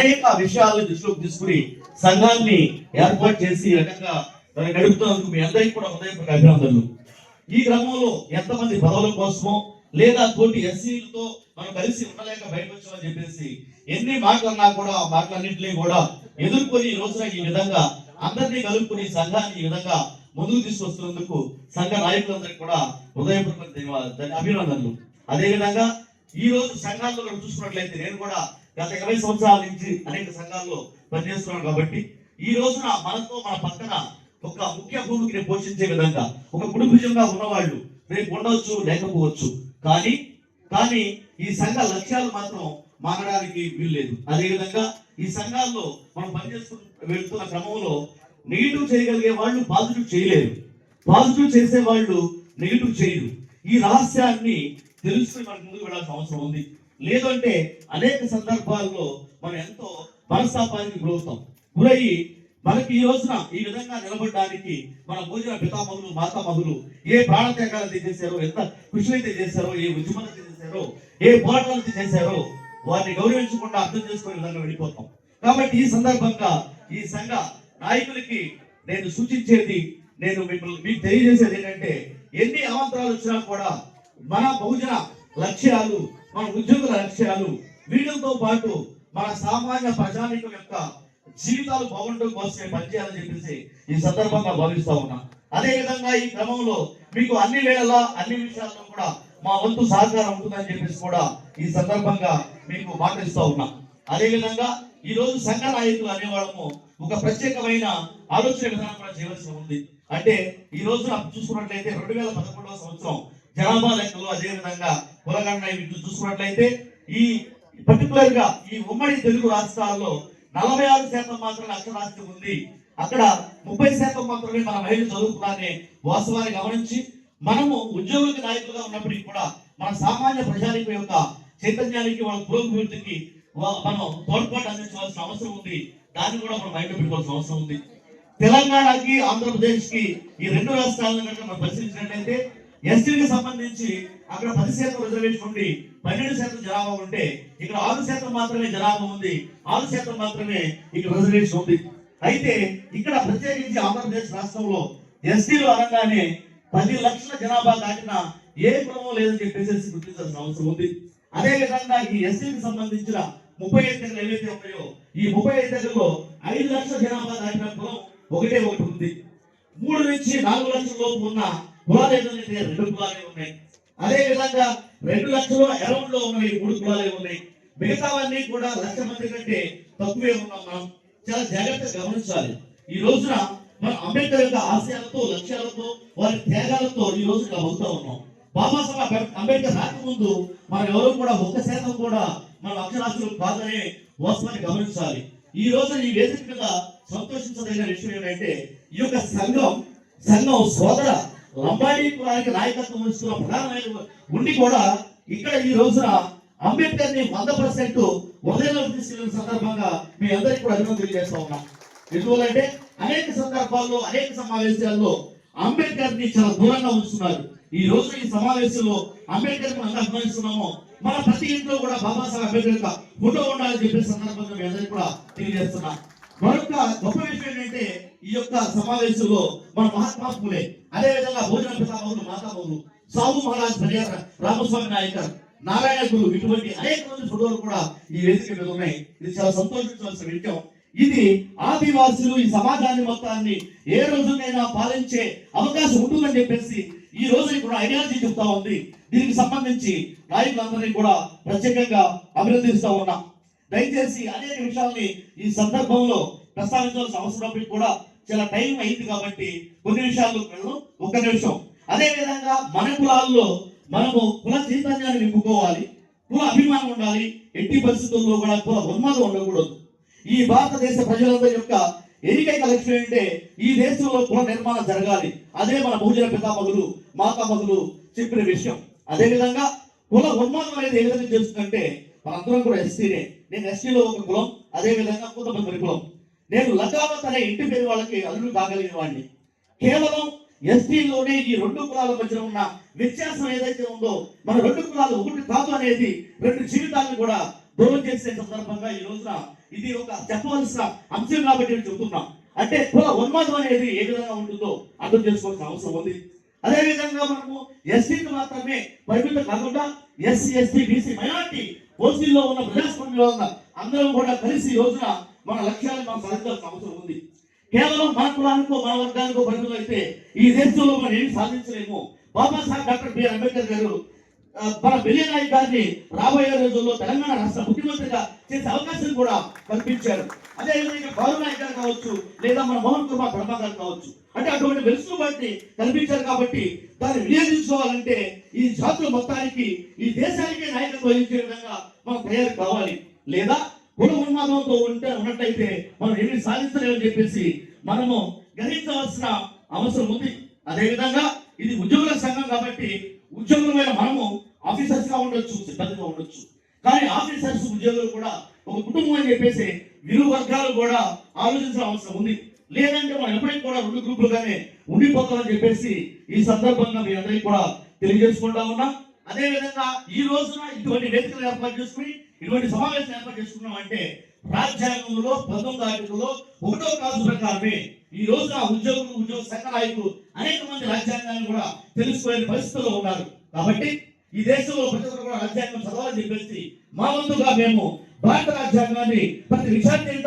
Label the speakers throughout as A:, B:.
A: అనేక విషయాలను దృష్టిలోకి తీసుకుని సంఘాన్ని ఏర్పాటు చేసి రకంగా దాన్ని మీ అందరికీ కూడా హృదయపూర్వక అభినందనలు. ఈ క్రమంలో ఎంతమంది పదవుల కోసమో లేదా తోటి ఎస్సీలతో మనం కలిసి ఉండలేక బయటకు చెప్పేసి ఎన్ని మాటలన్నా కూడా ఆ మాటలన్నింటినీ కూడా ఎదుర్కొని ఈ రోజున ఈ విధంగా అందరినీ కలుపుకుని సంఘాన్ని ఈ విధంగా ముందుకు తీసుకొస్తున్నందుకు సంఘ నాయకులందరికీ కూడా హృదయపూర్వక ధన్యవాదాలు అభినందనలు. అదేవిధంగా ఈ రోజు సంఘాల్లో కూడా చూసుకున్నట్లయితే నేను కూడా గత ఇరవై సంవత్సరాల నుంచి అనేక సంఘాల్లో పనిచేస్తున్నాను కాబట్టి ఈ రోజున మనతో మన పక్కన ఒక ముఖ్య భూమికి పోషించే విధంగా ఒక కుటుంబంగా ఉన్నవాళ్ళు రేపు ఉండవచ్చు లేకపోవచ్చు. కానీ కానీ ఈ సంఘ లక్ష్యాలు మాత్రం మారడానికి వీల్లేదు. అదేవిధంగా ఈ సంఘాల్లో మనం పనిచేస్తూ వెళ్తున్న క్రమంలో నెగిటివ్ చేయగలిగే వాళ్ళు పాజిటివ్ చేయలేరు. పాజిటివ్ చేసే వాళ్ళు నెగిటివ్ చేయరు. ఈ రహస్యాన్ని తెలుసుకుని మనకు ముందుకు వెళ్ళాల్సిన అవసరం ఉంది. లేదంటే అనేక సందర్భాల్లో మనం ఎంతో మనస్తాపానికి గురవుతాం. గురయ్యి మనకి ఈ రోజున ఈ విధంగా నిలబడడానికి మన భోజన పితామహులు మాతామహులు ఏ ప్రాణత్యాగాలు అయితే చేశారో ఎంత కృషి అయితే చేశారో ఏ ఉద్యమాలు అయితే చేశారో ఏ పోరాటాలు అయితే చేశారో వారిని గౌరవించకుండా అర్థం చేసుకునే విధంగా వెళ్ళిపోతాం. కాబట్టి ఈ సందర్భంగా ఈ సంఘ నాయకులకి నేను సూచించేది నేను మిమ్మల్ని మీకు తెలియజేసేది ఏంటంటే ఎన్ని అవాంతరాలు వచ్చినా కూడా మన బహుజన లక్ష్యాలు మన ఉద్యోగుల లక్ష్యాలు వీటితో పాటు మన సామాన్య ప్రజానికం యొక్క జీవితాలు బాగుండడం కోసమే పనిచేయాలని చెప్పేసి ఈ సందర్భంగా భావిస్తా ఉన్నా. అదే విధంగా ఈ క్రమంలో మీకు అన్ని వేళలా అన్ని విషయాల్లో కూడా మా వంతు సహకారం ఉంటుందని చెప్పేసి కూడా ఈ సందర్భంగా మీకు మాటిస్తా ఉన్నా. అదే విధంగా ఈ రోజు సంఘ నాయకులు అనేవాళ్ళము ఒక ప్రత్యేకమైన ఆలోచన విధానం కూడా చేయవలసి ఉంది. అంటే ఈ రోజున చూసుకున్నట్లయితే రెండు వేల పదకొండవ సంవత్సరం జనాభా లెక్కలు అదే విధంగా కులగండ ఇవి చూసుకున్నట్లయితే ఈ పర్టికులర్గా ఈ ఉమ్మడి తెలుగు రాష్ట్రాల్లో నలభై ఆరు శాతం మాత్రమే అక్షరాస్యత ఉంది. అక్కడ ముప్పై శాతం మాత్రమే మన మహిళలు చదువుకున్నారనే వాస్తవాన్ని గమనించి మనము ఉద్యోగులకు నాయకులుగా ఉన్నప్పటికీ కూడా మన సామాన్య ప్రజానిక యొక్క చైతన్యానికి వాళ్ళ పురోభివృద్ధికి మనం తోడ్పాటు అందించవలసిన అవసరం ఉంది. దాన్ని కూడా మనం బయట పెట్టుకోవాల్సిన అవసరం ఉంది. తెలంగాణకి ఆంధ్రప్రదేశ్కి ఈ రెండు రాష్ట్రాలను కనుక మనం పరిశీలించినట్లయితే ఎస్టీకి సంబంధించి అక్కడ పది శాతం రిజర్వేషన్ ఉండి పన్నెండు శాతం జనాభా ఉంటే ఇక్కడ ఆరు శాతం మాత్రమే జనాభా ఉంది. ఆరు శాతం మాత్రమే ఇక్కడ రిజర్వేషన్ ఉంది. అయితే ఇక్కడ ప్రత్యేకించి ఆంధ్రప్రదేశ్ రాష్ట్రంలో ఎస్టీలు అనగానే పది లక్షల జనాభా దాటిన ఏ కులమో లేదని చెప్పేసి గుర్తించాల్సిన అవసరం ఉంది. అదే విధంగా ఈ ఎస్టీకి సంబంధించిన ముప్పై ఐదు దగ్గర ఏవైతే ఉన్నాయో ఈ ముప్పై ఐదు దగ్గరలో ఐదు లక్షల జనాభా దాటిన కులం ఒకటే ఒకటి ఉంది. మూడు నుంచి నాలుగు లక్షల లోపు ఉన్న కులాలు రెండు కులాలే ఉన్నాయి. అదే విధంగా రెండు లక్షలు అరౌండ్లో ఉన్నవి మూడు కులాలే ఉన్నాయి. మిగతావన్నీ కూడా లక్ష మంది కంటే తక్కువే ఉన్నాం మనం. చాలా జాగ్రత్తగా గమనించాలి. ఈ రోజున మనం అంబేద్కర్ యొక్క ఆశయాలతో లక్ష్యాలతో వారి త్యాగాలతో ఈ రోజు ఇలా అవుతా ఉన్నాం. బాబాసాహెబ్ అంబే- అంబేద్కర్ రాకముందు మనం ఎవరు కూడా ఒక్క శాతం కూడా మన అక్షరాస్యులు కాదనే వాస్తవాన్ని గమనించాలి. ఈ రోజు ఈ వేదిక మీద సంతోషించదగిన విషయం ఏంటంటే ఈ యొక్క సంఘం సంఘం సోదర లంబాడీ కులానికి నాయకత్వం వహిస్తున్న ప్రధానమైన ఉండి కూడా ఇక్కడ ఈ రోజున అంబేద్కర్ని వంద పర్సెంట్ ఉదయంలో తీసుకెళ్ళిన సందర్భంగా మీ అందరికీ కూడా అభినందన తెలియజేస్తా ఉన్నాం. ఎందువల్లంటే అనేక సందర్భాల్లో అనేక సమావేశాల్లో అంబేద్కర్ని చాలా దూరంగా ఉంచుతున్నారు. ఈ రోజు ఈ సమావేశంలో అంబేద్కర్ మనం ఎంత మన ప్రతి ఇంట్లో కూడా బాబాసాహెబ్ అంబేద్కర్ ఫోటో ఉండాలని చెప్పే సందర్భంగా మీ అందరికీ కూడా తెలియజేస్తున్నాం. మరొక గొప్ప విషయం ఏంటంటే ఈ యొక్క సమావేశంలో మన మహాత్మాత్ములే అదే విధంగా భోజన పితామహులు మాతామహులు సాహు మహారాజ్ పరిహార రామస్వామి నాయకర్ నారాయణ గురు ఇటువంటి అనేక మంది ఫోటోలు కూడా ఈ వేదిక మీద ఉన్నాయి. ఇది చాలా సంతోషించవలసిన విషయం. ఇది ఆదివాసులు ఈ సమాజాన్ని మొత్తాన్ని ఏ రోజునైనా పాలించే అవకాశం ఉంటుందని చెప్పేసి ఈ రోజు ఇప్పుడు ఐడియాలజీ చెప్తా ఉంది. దీనికి సంబంధించి నాయకులందరినీ కూడా ప్రత్యేకంగా అభినందిస్తూ ఉన్నాం. దయచేసి అనేక విషయాల్ని ఈ సందర్భంలో ప్రస్తావించాల్సిన అవసరం కూడా చాలా టైం అయింది కాబట్టి కొన్ని విషయాల్లో వెళ్దాం ఒక్క నిమిషం. అదే విధంగా మన కులాల్లో మనము కుల చైతన్యాన్ని నింపుకోవాలి కుల అభిమానం ఉండాలి ఎట్టి పరిస్థితుల్లో కూడా కుల ఉన్మాదం ఉండకూడదు. ఈ భారతదేశ ప్రజలందరి యొక్క ఏకైక లక్ష్యం ఏంటంటే ఈ దేశంలో కుల నిర్మాణం జరగాలి. అదే మన భూజన పితామహులు మాతామహులు చెప్పిన విషయం. అదేవిధంగా కుల ఉన్మాదం అనేది ఏ విధంగా చేస్తుందంటే మనందరం కూడా ఎస్సీనే నేను ఎస్సీలో ఒక కులం అదే విధంగా కొంతమంది కులం. నేను లగావత్ అనే ఇంటి పేరు వాళ్ళకి అల్లుడు కాగలిగిన వాడిని. కేవలం ఎస్టీలోనే ఈ రెండు కులాల మధ్య ఉన్న వ్యత్యాసం ఏదైతే ఉందో మన రెండు కులాలు ఒకటి కాదు అనేది రెండు జీవితాలను కూడా దూరం చేసే సందర్భంగా ఈ రోజున ఇది ఒక చెప్పవలసిన అంశం కాబట్టి నేను చెబుతున్నా అంటే కుల ఉన్మాదం అనేది ఏ విధంగా ఉంటుందో అర్థం చేసుకోవాల్సిన అవసరం ఉంది. అదే విధంగా మనము ఎస్సీకి మాత్రమే పరిమితం కాకుండా ఎస్సీ ఎస్టీ బీసీ మైనార్టీ ఓసీలో ఉన్న ప్రజాస్వామ్యంలో ఉన్న అందరం కూడా కలిసి రోజున మన లక్ష్యాలను మనం సాధించాల్సిన అవసరం ఉంది. కేవలం మన కులానికో మన వర్గానికో పరిమితం అయితే ఈ దేశంలో మనం ఏమి సాధించలేము. బాబాసాహెబ్ డాక్టర్ బిఆర్ అంబేద్కర్ గారు మన మన బిలియనాయక్ గారిని రాబోయే రోజుల్లో తెలంగాణ రాష్ట్ర ముఖ్యమంత్రిగా చేసే అవకాశం కూడా కల్పించారు. అదే విధంగా బాలు నాయక్ గారు కావచ్చు లేదా మన మోహన్ కుమార్ బ్రహ్మ గారు కావచ్చు. అంటే అటువంటి వెలుసుబాటుని కల్పించారు కాబట్టి దాన్ని వినియోగించుకోవాలంటే ఈ జాతుల మొత్తానికి ఈ దేశానికి నాయకత్వం వహించే విధంగా మనం తయారు కావాలి. లేదా కుల ఉన్మాదంతో ఉంటే ఉన్నట్టయితే మనం ఏమి సాధించలేమని చెప్పేసి మనము గ్రహించవలసిన అవసరం ఉంది. అదేవిధంగా ఇది ఉద్యోగుల సంఘం కాబట్టి ఉద్యోగులమైన మనము ఆఫీసర్స్గా ఉండొచ్చు సిబ్బందిగా ఉండొచ్చు. కానీ ఆఫీసర్స్ ఉద్యోగులు కూడా ఒక కుటుంబం అని చెప్పేసి ఇరు వర్గాలు కూడా ఆలోచించిన అవసరం ఉంది. లేదంటే మనం ఎప్పటికీ కూడా రెండు గ్రూపులుగానే ఉండిపోతామని చెప్పేసి ఈ సందర్భంగా మీ అందరికీ కూడా తెలియజేసుకుంటా ఉన్నా. అదేవిధంగా ఈ రోజున ఇటువంటి వేదికలు ఏర్పాటు చేసుకుని ఇటువంటి సమావేశం ఏర్పాటు చేసుకున్నాం అంటే రాజ్యాంగంలో పంతొమ్మిది ఆర్టికల్లో ఒకటో కాదు ప్రకారమే ఈ రోజున ఉద్యోగులు ఉద్యోగ శాఖ నాయకులు అనేక మంది రాజ్యాంగాన్ని కూడా తెలుసుకోలేని పరిస్థితుల్లో ఉన్నారు. కాబట్టి ఈ దేశంలో ప్రతి ఒక్కరు కూడా రాజ్యాంగం చదవాలని చెప్పేసి మా వంతుగా మేము భారత రాజ్యాంగాన్ని ప్రతి విషయాన్ని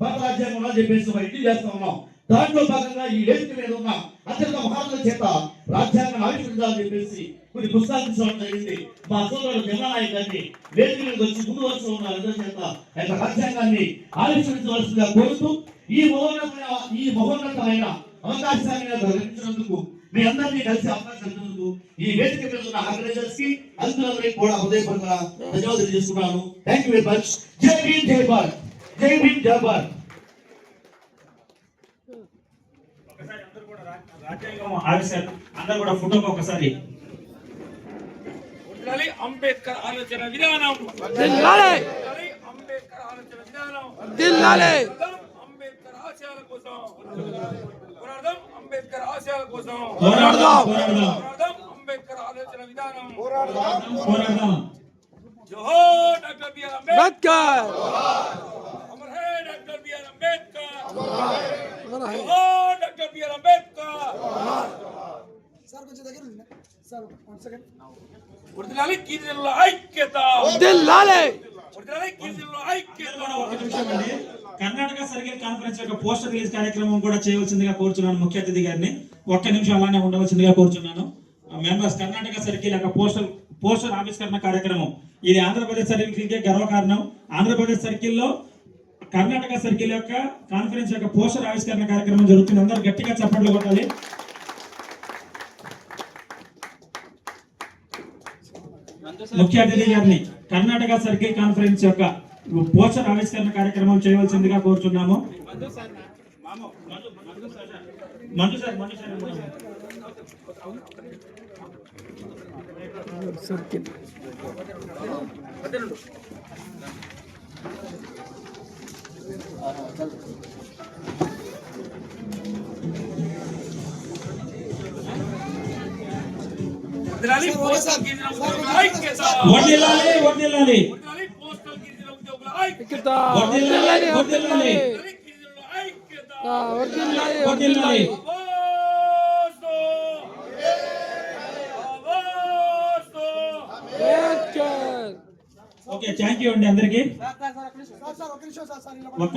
A: భారత రాజ్యాంగం చెప్పేసి ఒక ఇంటి చేస్తా ఉన్నాం. దాంట్లో భాగంగా ఈ వేదిక మీద ఉన్న అత్యంత మహాత్ముల చేత రాజ్యాంగం ఆవిష్కరించాలని చెప్పేసి కొన్ని పుస్తకాలు తీసుకోవడం జరిగింది. మా సోదరుడు జగన్నాయక్ గారిని వేదిక మీద వచ్చి ముందు వరుసలో ఉన్న అందరి చేత ఆయన రాజ్యాంగాన్ని ఆవిష్కరించవలసిందిగా కోరుతూ ఈ మహోన్నతమైన ఈ మహోన్నతమైన అవకాశాన్ని నాకు మీ అందరినీ కలిసి అవకాశం ఈ వేదిక మీద ఉన్న ఆర్గనైజర్స్కి అందరూ కూడా హృదయపూర్వక ధన్యవాదాలు చేసుకున్నాను థ్యాంక్ యూ వెరీ మచ్ జై భీమ్ జై భారత్. జై భీమ్ జై భారత్
B: ఒకసారి అందరూ కూడా రా- రాజ్యాంగం ఆవిష్కరణ అందరూ కూడా ఫోటోకి ఒకసారి.
C: ఉండాలి అంబేద్కర్ ఆలోచన విధానం.
D: దిల్లాలే
C: ఉండాలి అంబేద్కర్ ఆలోచన విధానం.
D: దిల్లాలే
C: పోరాడదాం అంబేద్కర్ ఆశయాల కోసం. పోరాడదాం అంబేద్కర్ ఆశయాల కోసం.
B: పోరాడదాం పోరాడదాం
C: పోరాడదాం అంబేద్కర్ ఆలోచన విధానం.
B: పోరాడదాం
C: జోహార్ doctor B R Ambedkar.
D: Ambedkar.
C: Amar హే డాక్టర్ బిఆర్ అంబేద్కర్. జోహార్ doctor B R Ambedkar
E: sir కొంచెం దగ్గర ఉంది సార్ వన్ సెకండ్
C: ఐక్యత ఐక్యత
B: ఒక నిమిషం అండి కర్ణాటక సర్కిల్ కాన్ఫరెన్స్ యొక్క పోస్టర్ రిలీజ్ కార్యక్రమం కూడా చేయవలసిందిగా కోరుచున్నాను ముఖ్య అతిథి గారిని. ఒక్క నిమిషం అలానే ఉండవలసిందిగా కోరుచున్నాను. మెంబర్స్ కర్ణాటక సర్కిల్ యొక్క పోస్టర్ పోస్టర్ ఆవిష్కరణ కార్యక్రమం. ఇది ఆంధ్రప్రదేశ్ సర్కిల్కే గర్వకారణం. ఆంధ్రప్రదేశ్ సర్కిల్లో కర్ణాటక సర్కిల్ యొక్క కాన్ఫరెన్స్ యొక్క పోస్టర్ ఆవిష్కరణ కార్యక్రమం జరుగుతుంది. అందరూ గట్టిగా చప్పట్లు కొట్టాలి. ముఖ్య అతిథి గారిని కర్ణాటక సర్కిల్ కాన్ఫరెన్స్ యొక్క పోస్టర్ ఆవిష్కరణ కార్యక్రమం చేయవలసిందిగా కోరుచున్నాము. Manju sir Manju sir
D: circle.
C: వర్ధిల్లాలి పోస్టల్ గిరిజన ఉద్యోగుల ఐక్యత
B: థ్యాంక్ యూ అండి అందరికీ.